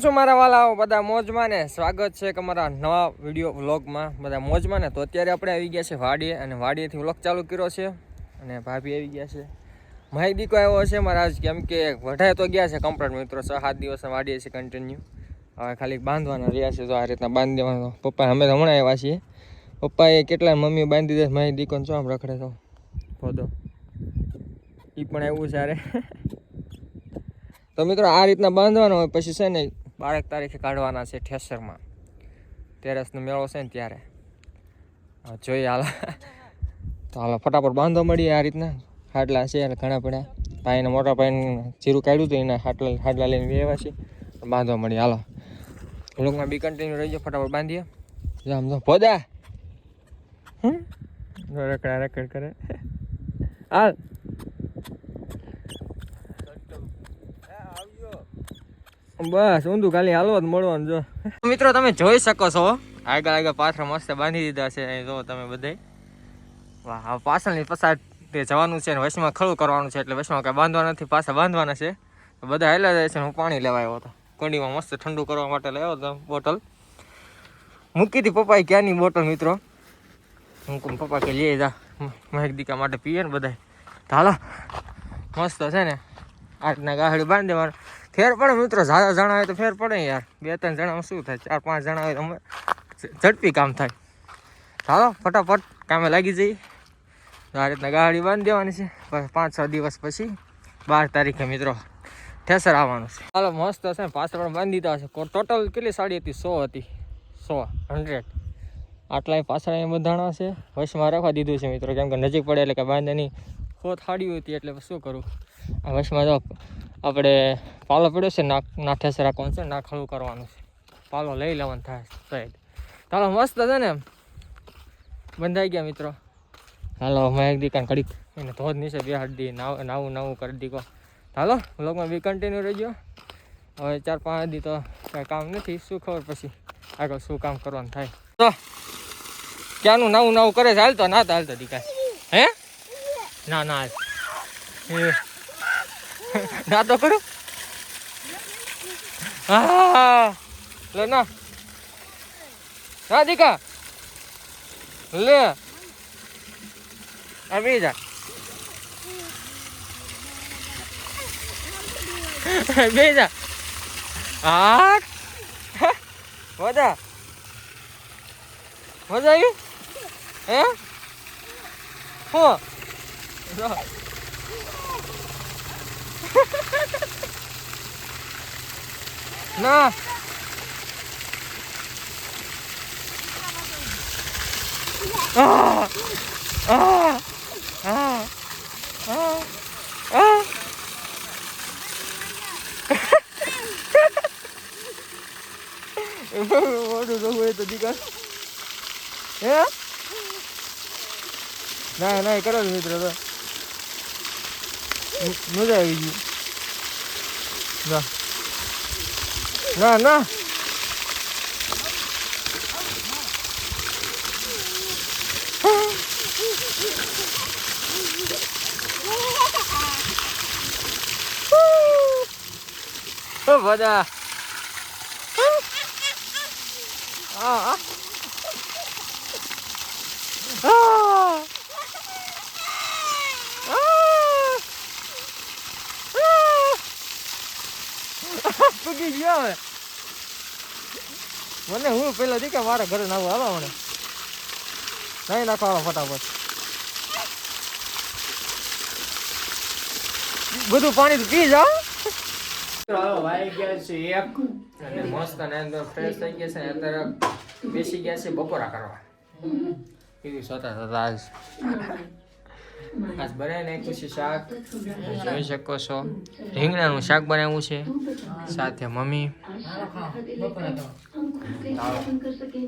છો મારા વાલાઓ? બધા મોજમાં ને સ્વાગત છે અમારા નવા વીડિયો વ્લોગમાં. બધા મોજમાં ને તો અત્યારે આપણે આવી ગયા છે વાડીએ અને વાડીએથી વ્લોગ ચાલુ કર્યો છે અને ભાભી આવી ગયા છે. મારી દીકો આવ્યો છે મારા આજ કેમ કે વઢાય તો ગયા છે કમ્પ્લેટ મિત્રો, છ સાત દિવસ વાડીએ છે કન્ટિન્યુ હવે ખાલી બાંધવાના રહ્યા છે તો આ રીતના બાંધી દેવાનો. પપ્પા, અમે તો હમણાં આવ્યા છીએ. પપ્પાએ કેટલા મમ્મી બાંધી દે મારી દીકોને શું આમ રખડે તો. પોદો એ પણ એવું છે અરે તો મિત્રો, આ રીતના બાંધવાનો હોય પછી છે ને બારેક તારીખે કાઢવાના છે ઠેસરમાં. તેરસનો મેળો છે ને ત્યારે. જોઈએ હાલ. તો હાલો, ફટાફટ બાંધો મળીએ આ રીતના. હાડલા છે અને ઘણા પડ્યા ભાઈને, મોટા ભાઈને જીરું કાઢ્યું હતું, એના હાટલા હાડલા લઈને વ્યવા છે બાંધવા મળીએ, હાલો. લોકોમાં બી કન્ટિન્યુ રહી જાઓ ફટાફટ બાંધીએ. જામ જો પોદા હમ? રકડા રકડ કરે. હાલ. બસ, ઊંધું ખાલી હાલવા જ મળવાનું જો. મિત્રો, તમે જોઈ શકો છો, આગળ આગળ પાથરા મસ્ત બાંધી દીધા છે. અહીં જો તમે બધાય વાહ પાછળની પસાર તે જવાનું છે ને વચમાં ખડું કરવાનું છે, એટલે વચમાં કાંઈ બાંધવા નથી, પાછા બાંધવાના છે. બધા હેલા જાય છે હું પાણી લેવા આવ્યો હતો. કુંડીમાં મસ્ત ઠંડુ કરવા માટે લાવ્યો હતો બોટલ. મૂકી હતી પપ્પાએ ક્યાંની બોટલ, મિત્રો? હું કહું, પપ્પા કે લઈ જા. મહેક દીકા માટે પીએ ને ધાલા હાલો, મસ્ત છે ને. આટના ગાહડી બાંધી દેવાનું ફેર પડે મિત્રો ઝાઝા જણા હોય તો ફેર પડે યાર. બે ત્રણ જણામાં શું થાય? ચાર પાંચ જણા હોય અમે ઝડપી કામ થાય. ચાલો, ફટાફટ કામે લાગી જઈએ. આ રીતના ગાડી બાંધી દેવાની છે. પાંચ છ દિવસ પછી બાર તારીખે મિત્રો ઠેસર આવવાનું છે. ચાલો, મસ્ત છે પાછળ પણ બાંધી દીધા છે. ટોટલ કેટલી સાડી હતી? સો હતી. સો હંડ્રેડ આટલા પાછળ એ બધાણા છે. વશમાં રાખવા દીધું છે મિત્રો. કેમ કે નજીક પડે એટલે કે બાંધેની ખોત હાડી હતી એટલે શું કરું? આ વશમાં જો આપણે પાલો પડ્યો છે નાક નાઠેસ રાખવાનું છે નાક હળવું કરવાનું છે. પાલો લઈ લેવાનું થાય સાઈડ ચાલો, મસ્ત છે ને બંધાઈ ગયા મિત્રો. હાલો મેં એક દીકાન કડીક એને ધોધ નીચે બેહાડી દી નાવ, નાવું નાવું કરી દીકો હાલો બ્લોગમાં બી કન્ટિન્યુ રહેજો. હવે ચાર, પાંચ દી તો કાંઈ કામ નથી, શું ખબર પછી આગળ શું કામ કરવાનું થાય. તો, ક્યાંનું નવું નવું કરે છે? હાલતો ના તો હાલતો દીકા હે? ના ના, હાલ. એ. ના તો કરું હા લે ના. ના દીકા લે આવી જા. બે જા. હા મજા. મજા આવી? હે? હું. જો. ના Ah! Ah! Ah! Ah! Ah! મોટું તો હોય તો દીકરા હે ના ના કરો છો મિત્ર તો મ- મજા આવી ગઈ ના ના ના ઓ બધા આ પગી ગયો હવે. મને હું પેલા દીકા મારા ઘરે નાવું હાલો મને. નહીં નાખો હાલો ફટાફટ. બધું પાણી તો પી જાઓ. વાઈ ગયા છે એક અને મસ્ત અને અંદર ફ્રેશ થઈ ગયા છે અને અત્યારે બેસી ગયા છે બપોરા કરવા. કીધું સતા સતા આજ બનાવી નાખ્યું છે શાક. જોઈ શકો છો. રીંગણાનું શાક બનાવ્યું છે. સાથે મમ્મી.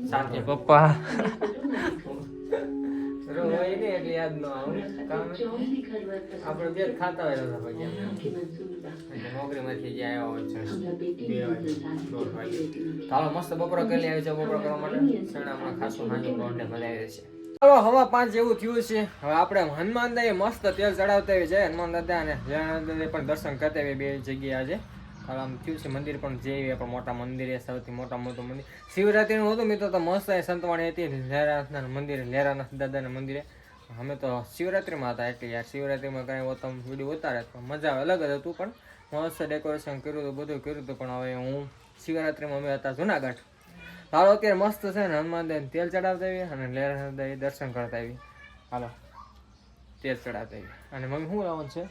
સાથે પપ્પા. હોય ને એટલે યાદ ન આવે કામ? આપણે બે ખાતા હોય નોકરીમાંથી જે આવ્યા હોય છે મસ્ત બપોરો કરી આવી છે બપોરો કરવા માટે. ખાસું નાનું રોંઢે બનાવી છે ચાલો, હવા પાંચ જેવું થયું છે. હવે આપણે હનુમાન દાદા મસ્ત તેલ ચડાવતા હોય છે હનુમાન દાદા અને જયાનંદ પણ દર્શન કરતા હોય બે જગ્યાએ આજે. આમ થયું છે મંદિર પણ જઈએ પણ મોટા મંદિરે સૌથી મોટા મોટું મંદિર. શિવરાત્રીનું હતું મિત્રો, તો મસ્ત એ સંતવાણી હતી. લહેરાનાથના મંદિરે લહેરાનાથ દાદાના મંદિરે. અમે તો શિવરાત્રિમાં હતા એટલે યાર શિવરાત્રીમાં કાંઈ હોતા વીડિયો ઉતારે પણ મજા આવે અલગ જ હતું. પણ મસ્ત ડેકોરેશન કર્યું હતું, બધું કર્યું હતું. પણ હવે હું શિવરાત્રીમાં અમે હતા જુનાગઢ. હાલો અત્યારે મસ્ત છે ને હનુમાન દેવ તેલ ચડાવતા આવી અને લેર દર્શન કરતા આવી હાલો. તેલ ચડાવતા આવી અને મમ્મી શું લાવવાનું છે?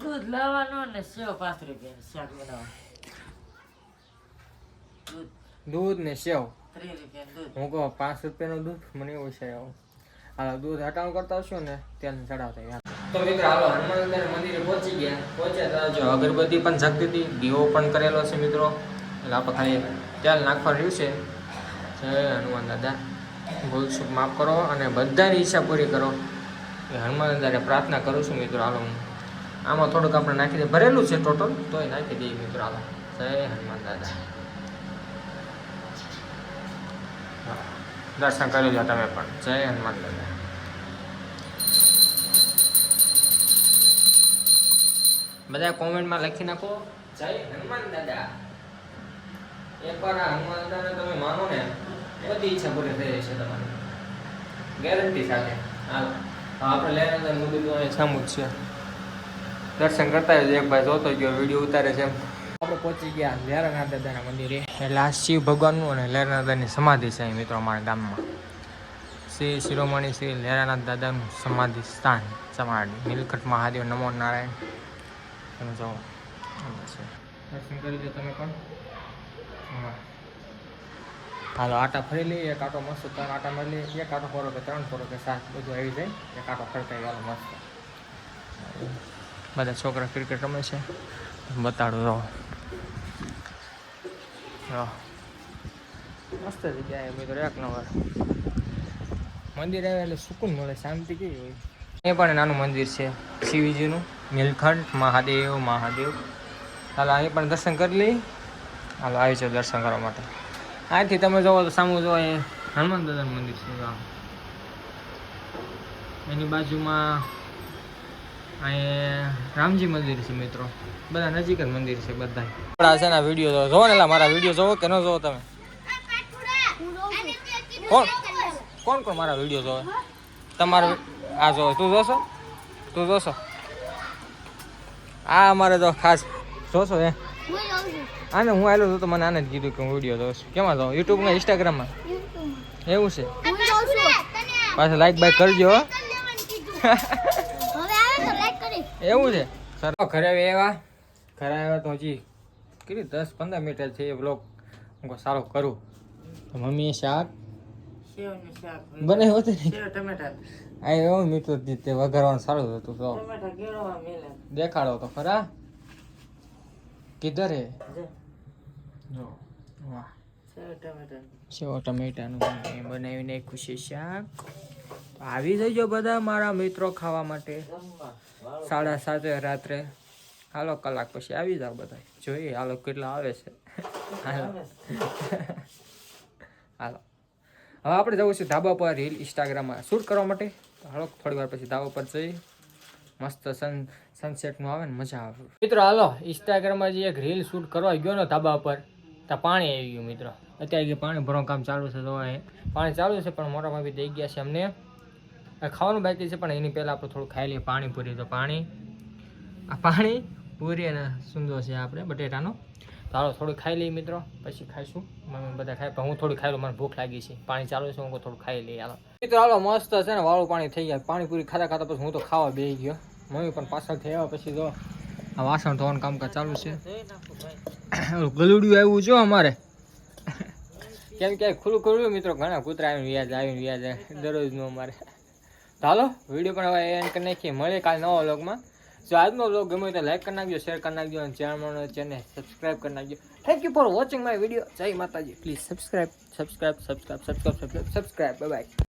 દૂધ લાવવાનું ને સેવ પાંચ રૂપિયા શાક બનાવવાનું. દૂધ. ને સેવ. હું કહું પાંચ રૂપિયાનું દૂધ? મને એવું છે આવું. હાલો દૂધ હટાવ કરતા આવશો ને તેલ ચડાવતા તો મિત્રો હાલો હનુમાન મંદિરે પહોંચી ગયા. પહોંચ્યા તો જો અગરબત્તી પણ જગતી હતી દીવો પણ કરેલો છે મિત્રો. એટલે આપણે ખાલી તેલ નાખવા રહ્યું છે. જય હનુમાન દાદા, ભૂલ ચૂક માફ કરો અને બધાની ઈચ્છા પૂરી કરો. એ હનુમાન દાદાને પ્રાર્થના કરું છું મિત્રો હાલો આમાં થોડુંક આપણે નાખી દઈએ. ભરેલું છે ટોટલ તોય નાખી દઈએ મિત્રો હાલો. જય હનુમાન દાદા. દર્શન કરી લો તમે પણ. જય હનુમાન દાદા. બધા કોમેન્ટમાં લખી નાખો. જય હનુમાન દાદા. એકવાર આ હનુમાન દાદાને તમે માનો ને, બધી ઈચ્છા પૂરી થઈ જશે તમારી. ગેરંટી સાથે. હાલો. આપણે લેના મુદ્દે તો અહીં સામું જ છે. દર્શન કરતા હોય એક ભાઈ જોતો ગયો, વીડિયો ઉતારે છે આપણે પહોંચી ગયા લેરાનાથ દાદાના મંદિરે. એટલે આ શિવ ભગવાનનું અને લેરાનાથ દાદાની સમાધિ છે અહીં મિત્રો અમારા ગામમાં. શ્રી શિરોમણી શ્રી લેરાનાથ દાદાનું સમાધિ સ્થાન, સમાધિ. નીલકંઠ મહાદેવ નમો નારાયણ. તમે જાઓ. દર્શન કરી દો તમે પણ. હાલો, આટા ફરી લઈએ, એક આટો મસ્ત, ત્રણ આટા મળી લઈએ, એક આટો ફરો કે ત્રણ ફરો કે સાત, બધું આવી જાય. એક આટો ફરતા હાલો મસ્ત. બધા છોકરા ક્રિકેટ રમે છે. બતાડો રહો મસ્ત જગ્યાએ તો એક નંબર. મંદિર આવે એટલે સુકૂન મળે, શાંતિ કેવી હોય. એ પણ નાનું મંદિર છે, શિવજીનું, નીલખંડ, મહાદેવ મહાદેવ. હાલ, અહીં પણ દર્શન કરી લઈ હાલો, આવી જાઓ દર્શન કરવા માટે. અહીંથી તમે જોવો તો સામું જોવો એ હનુમાન દાદાનું મંદિર છે એની બાજુમાં અહીંયા રામજી મંદિર છે, મિત્રો. બધા નજીક જ મંદિર છે બધા આપણા છે ને વીડિયો જોવો ને મારા વીડિયો જોવો કે ન જોવો તમે? કોણ? કોણ કોણ મારા વીડિયો જોવે? તમારો આ જોવો, તું જોશો? તું જોશો? આ અમારે તો ખાસ જોશો એ આને હું આવેલો તો મને આને જ કીધું કે હું વીડિયો જોઉં છું. કેમાં જોઉં? યુટ્યુબમાં ઇન્સ્ટાગ્રામમાં એવું છે? પાછા લાઈક બાઈક કરજો એવું છે? સર. ઘરે એવા? ઘરે આવ્યા તો હજી કેટલી દસ પંદર મિનિટ છે એ બ્લોગ હું સારો સારું કરું. તો મમ્મીએ શાક? બને હતું આ એવું મીઠું જ તે વઘારવાનું સારું હતું તો. ટમેટા કેળવા મેલે દેખાડો તો ખરા. કિધર હે જો વાહ. સેવ ટમેટા ટમેટાનું મેં બનાવી છે શાક. આવી જજો બધા મારા મિત્રો ખાવા માટે. સાડા સાતે રાત્રે. હાલો કલાક પછી આવી જાવ બધા. જોઈએ હાલો કેટલા આવે છે. હાલો. હાલો. હવે આપણે જવું છે ધાબા પર રીલ ઇન્સ્ટાગ્રામમાં શૂટ કરવા માટે. હાલો થોડી વાર પછી ધાબા પર જઈએ મસ્ત સન સનસેટનું આવે ને મજા આવે. મિત્રો હાલો ઇન્સ્ટાગ્રામમાં જે એક રીલ શૂટ કરવા ગયો ને ધાબા પર ત્યાં પાણી આવી ગયું મિત્રો. અત્યારે કે પાણી ભરવાનું કામ ચાલુ છે તો પાણી ચાલુ છે પણ મોટા ભાભી દઈ ગયા છે અમને ખાવાનું બાકી છે પણ એની પહેલાં આપણે થોડું ખાઈ લઈએ પાણી પૂરી તો પાણી આ પાણી પૂરી અને સુંદર છે આપણે બટેટાનો. તો હાલો થોડું ખાઈ લઈએ મિત્રો. પછી ખાઈશું. મમ્મી બધા ખાય પણ હું થોડું ખાઈ લઉં મને ભૂખ લાગી છે. પાણી ચાલુ છે હું થોડું ખાઈ લઈએ હાલો. મિત્રો હાલો મસ્ત છે ને વાળું પાણી થઈ ગયા. પાણી પૂરી ખાતા ખાતા પછી હું તો ખાવા બેસી ગયો. મમ્મી પણ પાછળથી આવ્યા પછી જો આ વાસણ ધોવાનું કામકાજ ચાલુ છે. ગલુડિયું આવ્યું છે અમારે. કેમ કે ખુલ્લું ખુલ્લું મિત્રો ઘણા કૂતરા આવીને વ્યાજ આવીને વ્યાજ દરરોજનું અમારે. ચાલો હાલો વીડિયો પણ હવે એન્ડ કરી નાખીએ. મળીએ કાલે નવા વ્લોગમાં. જો આજનો વ્લોગ ગમે તો લાઈક કરી નાખજો શેર કરી નાખજો અને ચેનલ ચેનલ સબસ્ક્રાઈબ કરી નાખજો. Thank you for watching my video Jai Mataji. Please subscribe subscribe subscribe subscribe subscribe bye